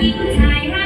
หญิงชายร่